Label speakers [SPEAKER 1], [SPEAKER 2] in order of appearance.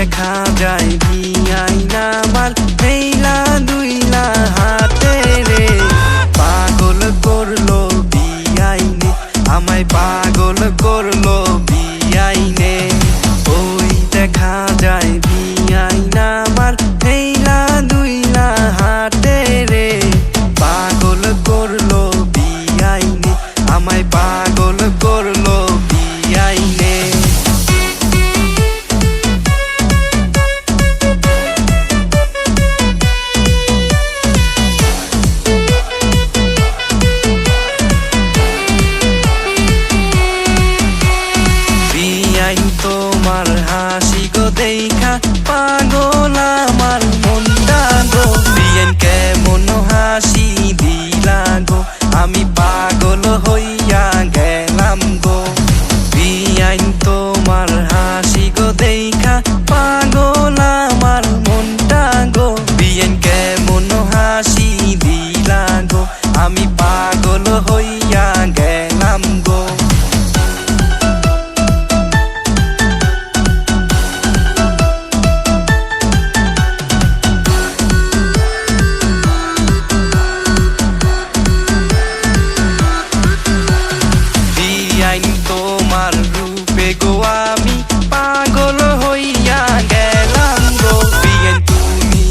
[SPEAKER 1] দেখা যায় ভিআই না আমার পাগল হইয়া গেলাম গো। তোমার রূপে পাগল হইয়া গেলাম গো। বিয়ে তুমি